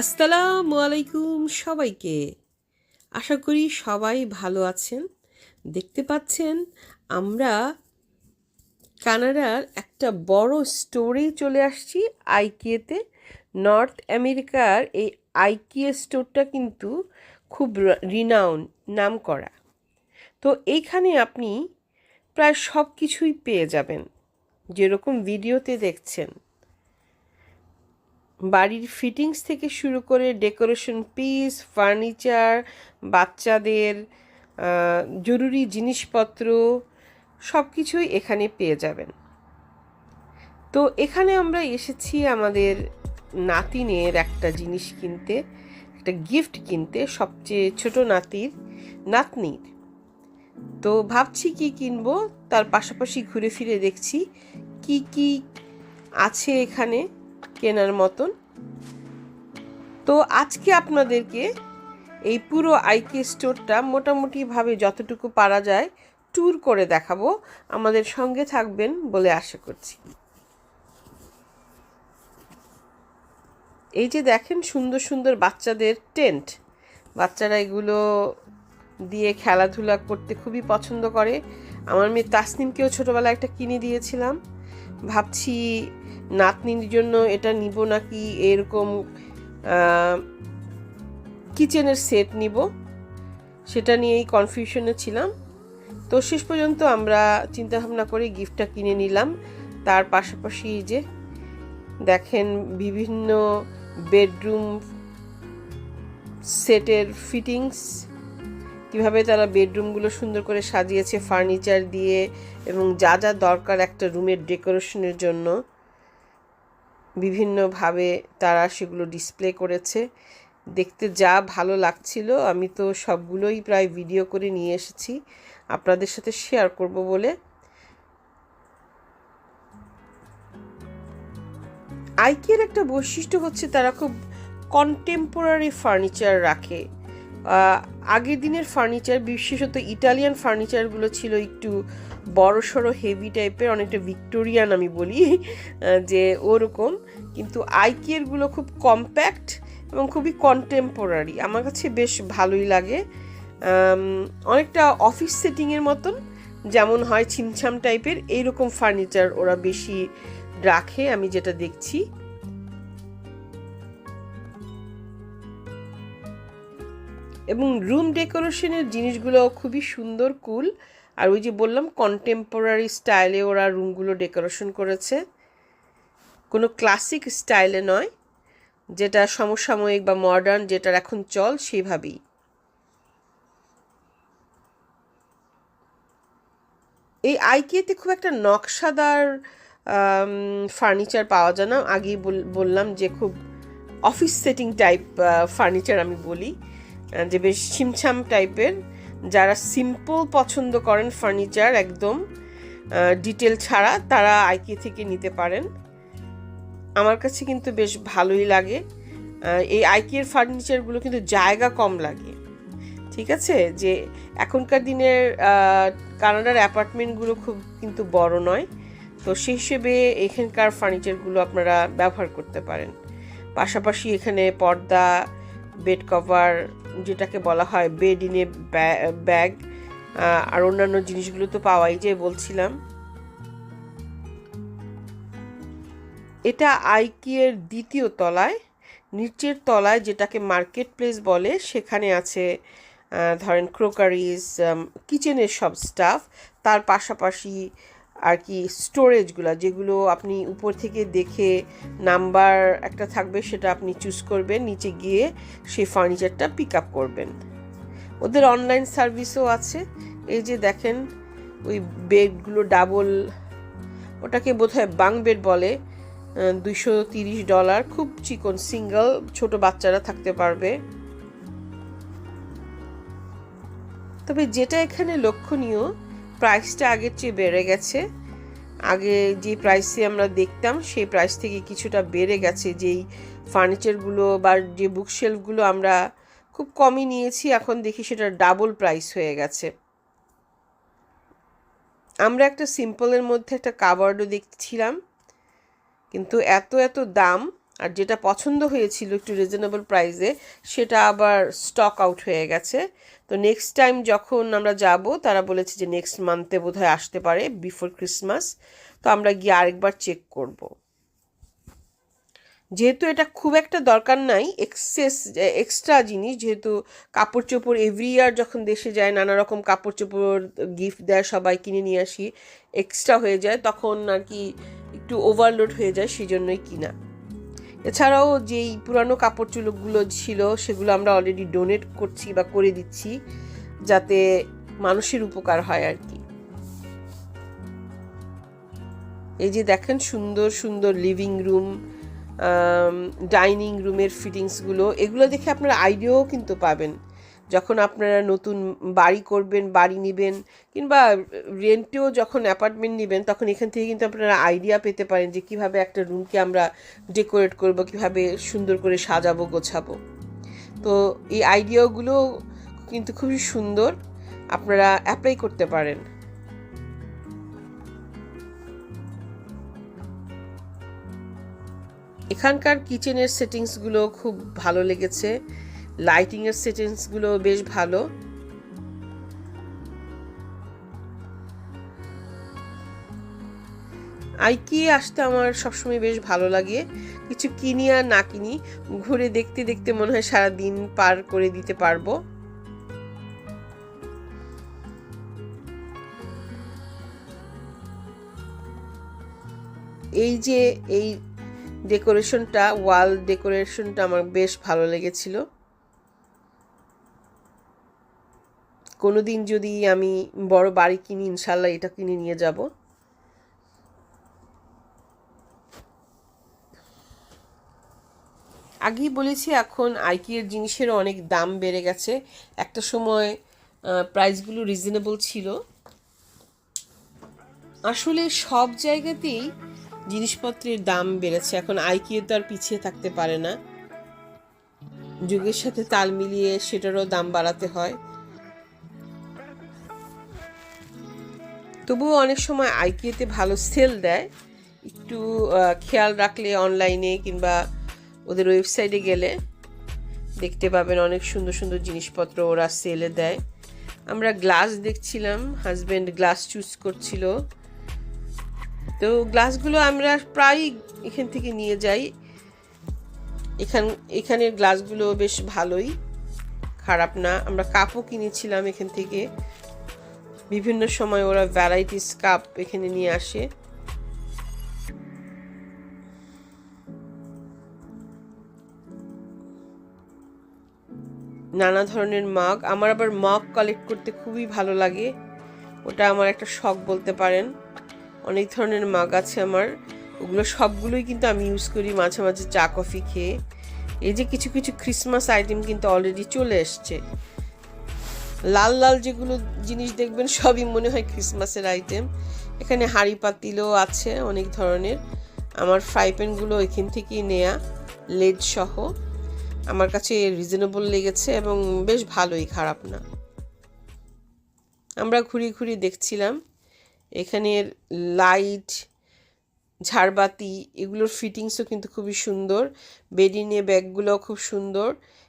আসসালামু আলাইকুম সবাইকে। আশা করি সবাই ভালো আছেন। দেখতে পাচ্ছেন, আমরা কানাডার একটা বড় স্টোরে চলে আসছি আইকিয়েতে নর্থ আমেরিকার এই আইকিয়ে স্টোরটা কিন্তু খুব রিনাউন নাম করা। তো এইখানে আপনি প্রায় সব কিছুই পেয়ে যাবেন, যেরকম ভিডিওতে দেখছেন। বাড়ির ফিটিংস থেকে শুরু করে ডেকোরেশন পিস ফার্নিচার বাচ্চাদের জরুরি জিনিসপত্র সব কিছুই এখানে পেয়ে যাবেন। তো এখানে আমরা এসেছি আমাদের নাতিনের একটা জিনিস কিনতে, একটা গিফট কিনতে, সবচেয়ে ছোট নাতির নাতনির। তো ভাবছি কি কিনবো, তার পাশাপাশি ঘুরে ফিরে দেখছি কি কি আছে এখানে কেনার মতন। তো আজকে আপনাদেরকে এই পুরো আইকে স্টোরটা মোটামুটিভাবে যতটুকু পারা যায় ট্যুর করে দেখাবো। আমাদের সঙ্গে থাকবেন বলে আশা করছি। এই যে দেখেন সুন্দর সুন্দর বাচ্চাদের টেন্ট বাচ্চারা এগুলো দিয়ে খেলাধুলা করতে খুবই পছন্দ করে। আমার মেয়ে তাসনিমকেও ছোটোবেলায় একটা কিনে দিয়েছিলাম। ভাবছি নাতনির জন্য এটা নিব নাকি এরকম কিচেনের সেট নিব। সেটা নিয়েই কনফিউশনে ছিলাম। তো শেষ পর্যন্ত আমরা চিন্তা ভাবনা করে গিফটটা কিনে নিলাম। তার পাশাপাশি যে, দেখেন বিভিন্ন বেডরুম সেটের ফিটিংস কীভাবে তারা বেডরুমগুলো সুন্দর করে সাজিয়েছে ফার্নিচার দিয়ে, এবং যা যা দরকার একটা রুমের ডেকোরেশনের জন্য। বিভিন্নভাবে তারা সেগুলো ডিসপ্লে করেছে। দেখতে যা ভালো লাগছিল, আমি তো সবগুলোই প্রায় ভিডিও করে নিয়ে এসেছি। আপনাদের সাথে শেয়ার করব বলে। আইকিয়ার একটা বৈশিষ্ট্য হচ্ছে তারা খুব কন্টেম্পোরারি ফার্নিচার রাখে। আগের দিনের ফার্নিচার, বিশেষত ইটালিয়ান ফার্নিচারগুলো ছিল একটু বড় সড়ো হেভি টাইপের অনেকটা ভিক্টোরিয়ান আমি বলি যে ওরকম। কিন্তু আইকিয়ারগুলো খুব কম্প্যাক্ট এবং খুবই কন্টেম্পোরারি আমার কাছে বেশ ভালোই লাগে। অনেকটা অফিস সেটিংয়ের মতন, যেমন হয় ছিমছাম টাইপের এইরকম ফার্নিচার ওরা বেশি রাখে, আমি যেটা দেখছি। এবং রুম ডেকোরেশনের জিনিসগুলো খুবই সুন্দর কুল আর ওই যে বললাম কন্টেম্পোরারি স্টাইলে ওরা রুমগুলো ডেকোরেশন করেছে। কোনো ক্লাসিক স্টাইলে নয়, যেটা সমসাময়িক বা মডার্ন যেটার এখন চল সেভাবেই। এই আইকিয়াতে খুব একটা নকশাদার ফার্নিচার পাওয়া যায় না। আগেই বল- বললাম যে খুব অফিস সেটিং টাইপ ফার্নিচার আমি বলি। যে বেশ ছিমছাম টাইপের, যারা সিম্পল পছন্দ করেন ফার্নিচার একদম ডিটেল ছাড়া, তারা আইকিয়া থেকে নিতে পারেন। আমার কাছে কিন্তু বেশ ভালোই লাগে। এই আইকিয়ার ফার্নিচারগুলো কিন্তু জায়গা কম লাগে। ঠিক আছে? যে এখনকার দিনের কানাডার অ্যাপার্টমেন্টগুলো খুব কিন্তু বড় নয়। তো সেই হিসেবে এখানকার ফার্নিচারগুলো আপনারা ব্যবহার করতে পারেন। পাশাপাশি এখানে পর্দা বেড কভার যেটাকে বলা হয় বেড ইন ইনে ব্যাগ আর অন্যান্য জিনিসগুলো তো পাওয়াই যায় বলছিলাম। এটা আইকিয়ের দ্বিতীয় তলায়, নিচের তলায় যেটাকে মার্কেট প্লেস বলে, সেখানে আছে ধরেন ক্রোকারিজ কিচেনের সব স্টাফ তার পাশাপাশি আর কি স্টোরেজগুলো যেগুলো আপনি উপর থেকে দেখে নাম্বার একটা থাকবে সেটা আপনি চুজ করবেন, নিচে গিয়ে সেই ফার্নিচারটা পিক আপ করবেন। ওদের অনলাইন সার্ভিসও আছে। এই যে দেখেন, ওই বেডগুলো ডাবল ওটাকে বোধহয় বাং বেড বলে দুইশো তিরিশ ডলার খুব চিকন সিঙ্গেল ছোট বাচ্চারা থাকতে পারবে। তবে যেটা এখানে লক্ষণীয় প্রাইসটা আগের চেয়ে বেড়ে গেছে। আগে যে প্রাইসে আমরা দেখতাম, সেই প্রাইস থেকে কিছুটা বেড়ে গেছে। যেই ফার্নিচারগুলো বা যে বুকশেলফগুলো আমরা খুব কমই নিয়েছি, এখন দেখি সেটা ডাবল প্রাইস হয়ে গেছে। আমরা একটা সিম্পলের মধ্যে একটা কাবার্ডও দেখছিলাম, কিন্তু এত এত দাম আর যেটা পছন্দ হয়েছিল একটু রিজনেবল প্রাইসে সেটা আবার স্টক আউট হয়ে গেছে। তো নেক্সট টাইম যখন আমরা যাব, তারা বলেছে যে নেক্সট মান্থে বোধহয় আসতে পারে বিফোর ক্রিসমাস তো আমরা গিয়ে আরেকবার চেক করব। যেহেতু এটা খুব একটা দরকার নাই এক্সেস এক্সট্রা জিনিস, যেহেতু কাপড় চোপড় এভরি ইয়ার যখন দেশে যায়, নানা রকম কাপড় চোপড় গিফট দেয়, সবাই কিনে নিয়ে আসি এক্সট্রা হয়ে যায়, তখন আর কি একটু ওভারলোড হয়ে যায় সেই জন্যই কিনা। এছাড়াও যেই পুরানো কাপড় চুলকগুলো ছিল, সেগুলো আমরা অলরেডি ডোনেট করছি বা করে দিচ্ছি, যাতে মানুষের উপকার হয় আর কি। এই যে দেখেন সুন্দর সুন্দর লিভিং রুম ডাইনিং রুমের ফিটিংসগুলো এগুলো দেখে আপনারা আইডিয়াও কিন্তু পাবেন। যখন আপনারা নতুন বাড়ি করবেন, বাড়ি নেবেন, কিংবা রেন্টেও যখন অ্যাপার্টমেন্ট নেবেন, তখন এখান থেকে কিন্তু আপনারা আইডিয়া পেতে পারেন যে কীভাবে একটা রুমকে আমরা ডেকোরেট করব, কীভাবে সুন্দর করে সাজাবো, গোছাবো। তো এই আইডিয়াগুলো কিন্তু খুবই সুন্দর, আপনারা অ্যাপ্লাই করতে পারেন। এখানকার কিচেনের সেটিংসগুলো খুব ভালো লেগেছে। লাইটিংয়ের সেটিংসগুলো বেশ ভালো। আইকিয়ে আসতে আমার সবসময় বেশ ভালো লাগে। কিছু কিনি আর না কিনি, ঘুরে দেখতে দেখতে মনে হয় সারা দিন পার করে দিতে পারব। এই যে এই ডেকোরেশনটা ওয়াল ডেকোরেশনটা আমার বেশ ভালো লেগেছিল। কোনো দিন যদি আমি বড় বাড়ি কিনি ইনশাল্লাহ এটা কিনে নিয়ে যাব। আগেই বলেছি, এখন আইকিয়ের জিনিসেরও অনেক দাম বেড়ে গেছে। একটা সময় প্রাইসগুলো রিজনেবল ছিল। আসলে সব জায়গাতেই জিনিসপত্রের দাম বেড়েছে। এখন আইকিউ তো আর পিছিয়ে থাকতে পারে না। যুগের সাথে তাল মিলিয়ে সেটারও দাম বাড়াতে হয়। তবুও অনেক সময় আইকিউতে ভালো সেল দেয়। একটু খেয়াল রাখলে অনলাইনে কিংবা ওদের ওয়েবসাইটে গেলে দেখতে পাবেন অনেক সুন্দর সুন্দর জিনিসপত্র ওরা সেলে দেয়। আমরা গ্লাস দেখছিলাম হাজব্যান্ড গ্লাস চুজ করছিল। তো গ্লাসগুলো আমরা প্রায়ই এখান থেকে নিয়ে যাই। এখান, এখানের গ্লাসগুলো বেশ ভালোই। খারাপ না। আমরা কাপও কিনেছিলাম এখান থেকে। বিভিন্ন সময় ওরা ভ্যারাইটিস কাপ এখানে নিয়ে আসে। নানা ধরনের মাগ আমার আবার মগ কালেক্ট করতে খুবই ভালো লাগে। ওটা আমার একটা শখ বলতে পারেন। অনেক ধরনের মাগ আছে আমার। ওগুলো সবগুলোই কিন্তু আমি ইউজ করি মাঝে মাঝে চা কফি খেয়ে। এই যে কিছু কিছু ক্রিসমাস আইটেম কিন্তু অলরেডি চলে এসছে। লাল লাল যেগুলো জিনিস দেখবেন, সবই মনে হয় ক্রিসমাসের আইটেম এখানে হাঁড়ি পাতিলও আছে অনেক ধরনের। আমার ফ্রাই প্যানগুলো এখান থেকেই নেয়া লেড সহ। আমার কাছে রিজনেবল লেগেছে এবং বেশ ভালোই, খারাপ না। আমরা ঘুরি ঘুরি দেখছিলাম। এখানের লাইট ঝাড়বাতি, এগুলোর ফিটিংসও কিন্তু খুবই সুন্দর। বেডিনে ব্যাগগুলোও খুব সুন্দর।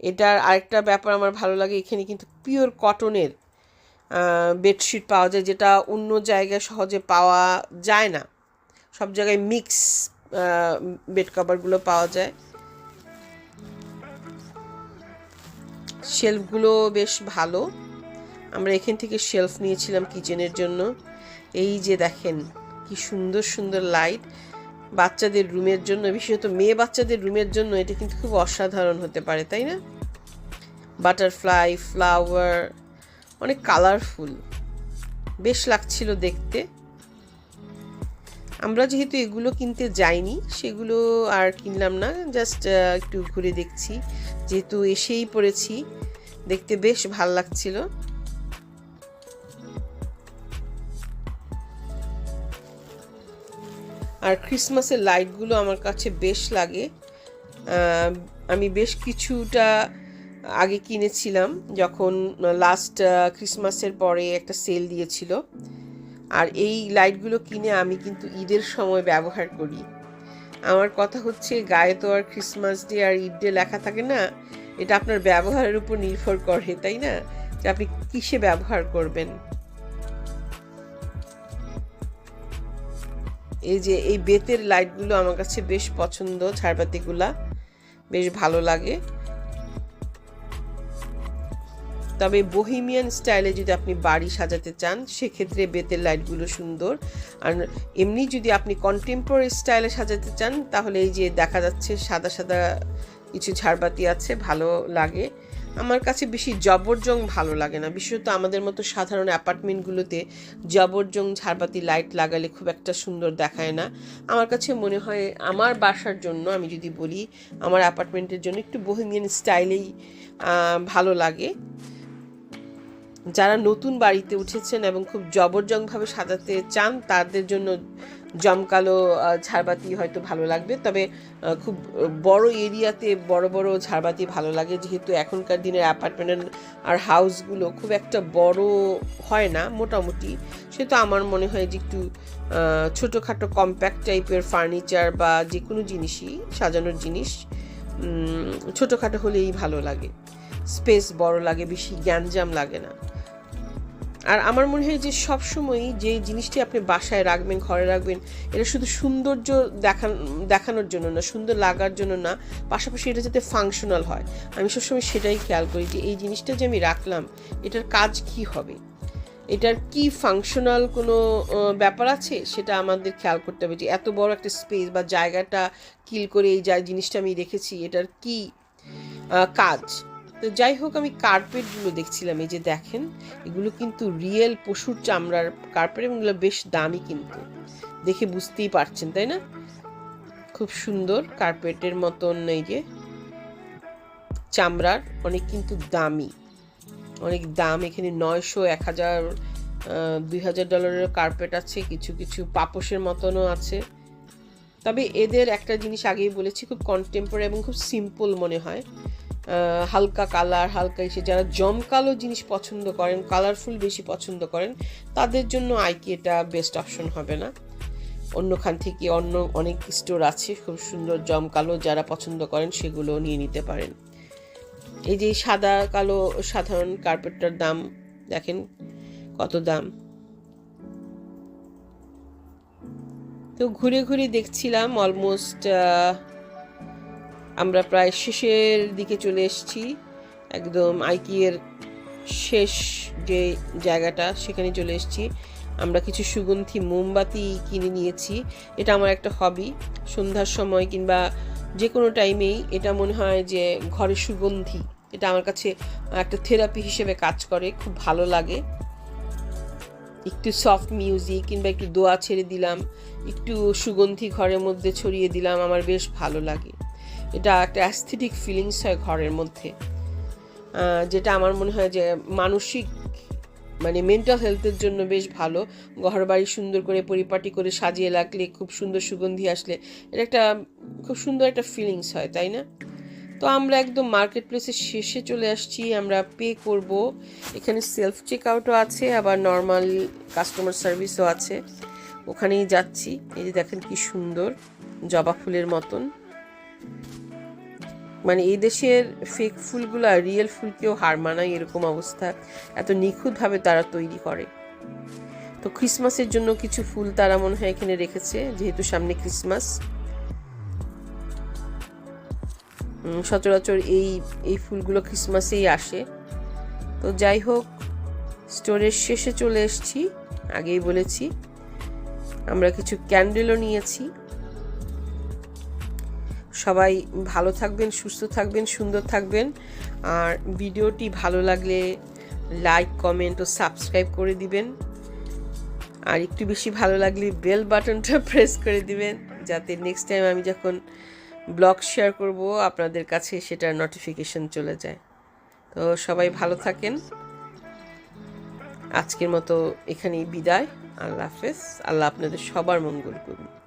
এটার আরেকটা ব্যাপার আমার ভালো লাগে, এখানে কিন্তু পিওর কটনের বেডশিট পাওয়া যায়, যেটা অন্য জায়গায় সহজে পাওয়া যায় না। সব জায়গায় মিক্স বেড কভারগুলো পাওয়া যায়। শেলফগুলো বেশ ভালো। আমরা এখান থেকে শেলফ নিয়েছিলাম কিচেনের জন্য। এই যে দেখেন কি সুন্দর সুন্দর লাইট বাচ্চাদের রুমের জন্য, বিশেষত মেয়ে বাচ্চাদের রুমের জন্য এটা কিন্তু খুব অসাধারণ হতে পারে, তাই না? বাটারফ্লাই ফ্লাওয়ার অনেক কালারফুল বেশ লাগছিল দেখতে। আমরা যেহেতু এগুলো কিনতে যাইনি, সেগুলো আর কিনলাম না জাস্ট একটু ঘুরে দেখছি। যেহেতু এসেই পড়েছি, দেখতে বেশ ভালো লাগছিল। আর ক্রিসমাসের লাইটগুলো আমার কাছে বেশ লাগে। আমি বেশ কিছুটা আগে কিনেছিলাম যখন লাস্ট ক্রিসমাসের পরে একটা সেল দিয়েছিল। আর এই লাইটগুলো কিনে আমি কিন্তু ঈদের সময় ব্যবহার করি। আমার কথা হচ্ছে, গায়ে তো আর ক্রিসমাস ডে আর ঈদ ডে লেখা থাকে না। এটা আপনার ব্যবহারের উপর নির্ভর করে, তাই না? যে আপনি কিসে ব্যবহার করবেন? এই যে এই বেতের লাইটগুলো আমার কাছে বেশ পছন্দ ঝাড়বাতিগুলা বেশ ভালো লাগে। তবে বহিমিয়ান স্টাইলে যদি আপনি বাড়ি সাজাতে চান, সেক্ষেত্রে বেতের লাইটগুলো সুন্দর। আর এমনি যদি আপনি কন্টেম্পোরারি স্টাইলে সাজাতে চান, তাহলে এই যে দেখা যাচ্ছে সাদা সাদা কিছু ঝাড়বাতি আছে, ভালো লাগে। আমার কাছে বেশি জবরজং ভালো লাগে না। বিশেষত আমাদের মতো সাধারণ অ্যাপার্টমেন্টগুলোতে জবরজং ঝাড়বাতি লাইট লাগালে খুব একটা সুন্দর দেখায় না। আমার কাছে মনে হয় আমার বাসার জন্য আমি যদি বলি, আমার অ্যাপার্টমেন্টের জন্য একটু বহিমিয়ান স্টাইলেই ভালো লাগে। যারা নতুন বাড়িতে উঠেছেন এবং খুব জবরজংভাবে সাজাতে চান, তাদের জন্য জমকালো ঝাড়বাতি হয়তো ভালো লাগবে, তবে খুব বড় এরিয়াতে বড় বড় ঝাড়বাতি ভালো লাগে। যেহেতু এখনকার দিনের অ্যাপার্টমেন্ট আর হাউসগুলো খুব একটা বড় হয় না, মোটামুটি। সেহেতু আমার মনে হয় যে একটু ছোটোখাটো কম্প্যাক্ট টাইপের ফার্নিচার বা যে কোনো জিনিসই, সাজানোর জিনিস ছোটোখাটো হলেই ভালো লাগে। স্পেস বড় লাগে, বেশি জ্ঞানজাম লাগে না। আর আমার মনে হয় যে সবসময়ই যে জিনিসটি আপনি বাসায় রাখবেন, ঘরে রাখবেন, এটা শুধু সৌন্দর্য দেখান, দেখানোর জন্য না, সুন্দর লাগার জন্য না, পাশাপাশি এটা যাতে ফাংশনাল হয়। আমি সবসময় সেটাই খেয়াল করি যে এই জিনিসটা যে আমি রাখলাম, এটার কাজ কি হবে? এটার কি ফাংশনাল কোনো ব্যাপার আছে? সেটা আমাদের খেয়াল করতে হবে যে এত বড় একটা স্পেস বা জায়গাটা কিল করে এই যা জিনিসটা আমি রেখেছি, এটার কি কাজ? তো যাই হোক, আমি কার্পেটগুলো দেখছিলাম। এই যে দেখেন, এগুলো কিন্তু রিয়েল পশুর চামড়ার কার্পেট এগুলো বেশ দামি কিন্তু। দেখে বুঝতেই পারছেন, তাই না? খুব সুন্দর কার্পেটের মতন এই যে চামড়ার, অনেক কিন্তু দামি। অনেক দাম, এখানে নয়শো, এক হাজার দুই হাজার ডলারের কার্পেট আছে, কিছু কিছু পাপোশের মতনও আছে। তবে এদের একটা জিনিস আগেই বলেছি, খুব কন্টেম্পোরারি এবং খুব সিম্পল মনে হয়। হালকা কালার, হালকা এসে যারা জমকালো জিনিস পছন্দ করেন কালারফুল বেশি পছন্দ করেন, তাদের জন্য আইকি এটা বেস্ট অপশন হবে না। অন্যখান থেকে অন্য অনেক স্টোর আছে খুব সুন্দর জমকালো যারা পছন্দ করেন সেগুলো নিয়ে নিতে পারেন। এই যে সাদা, কালো, সাধারণ কার্পেটটার দাম দেখেন কত দাম। তো ঘুরে ঘুরে দেখছিলাম অলমোস্ট আমরা প্রায় শেষের দিকে চলে এসেছি। একদম আইকিয়ের শেষ যে জায়গাটা, সেখানে চলে এসেছি। আমরা কিছু সুগন্ধি মোমবাতি কিনে নিয়েছি। এটা আমার একটা হবি সন্ধ্যার সময় কিংবা যে কোনো টাইমেই এটা মনে হয় যে ঘরে সুগন্ধি, এটা আমার কাছে একটা থেরাপি হিসেবে কাজ করে, খুব ভালো লাগে। একটু সফট মিউজিক কিংবা একটু দোয়া ছেড়ে দিলাম, একটু সুগন্ধি ঘরের মধ্যে ছড়িয়ে দিলাম, আমার বেশ ভালো লাগে। এটা একটা অ্যাস্থেটিক ফিলিংস হয় ঘরের মধ্যে। যেটা আমার মনে হয় যে মানসিক মানে মেন্টাল হেলথের জন্য বেশ ভালো। ঘর বাড়ি সুন্দর করে, পরিপাটি করে সাজিয়ে রাখলে, খুব সুন্দর সুগন্ধি আসলে, এটা একটা খুব সুন্দর একটা ফিলিংস হয়, তাই না? তো আমরা একদম মার্কেট প্লেসের শেষে চলে আসছি, আমরা পে করব। এখানে সেলফ চেক আউটও আছে, আবার নর্মাল কাস্টমার সার্ভিসও আছে। ওখানেই যাচ্ছি, এই যে দেখেন কি সুন্দর, জবা ফুলের মতন। মানে এই দেশের ফেক ফুলগুলো রিয়েল ফুলকেও হার মানায় এরকম অবস্থা। এত নিখুঁতভাবে তারা তৈরি করে। তো ক্রিসমাসের জন্য কিছু ফুল তারা মনে হয় এখানে রেখেছে, যেহেতু সামনে ক্রিসমাস সচরাচর এই এই ফুলগুলো ক্রিসমাসেই আসে। তো যাই হোক, স্টোরের শেষে চলে এসেছি। আগেই বলেছি, আমরা কিছু ক্যান্ডেলও নিয়েছি। সবাই ভালো থাকবেন, সুস্থ থাকবেন, সুন্দর থাকবেন। আর ভিডিওটি ভালো লাগলে লাইক কমেন্ট ও সাবস্ক্রাইব করে দিবেন। আর একটু বেশি ভালো লাগলে বেল বাটনটা প্রেস করে দিবেন, যাতে নেক্সট টাইম আমি যখন ব্লগ শেয়ার করব, আপনাদের কাছে সেটার নোটিফিকেশন চলে যায়। তো সবাই ভালো থাকেন। আজকের মতো এখানেই বিদায়। আল্লাহ হাফেজ। আল্লাহ আপনাদের সবার মঙ্গল করুন।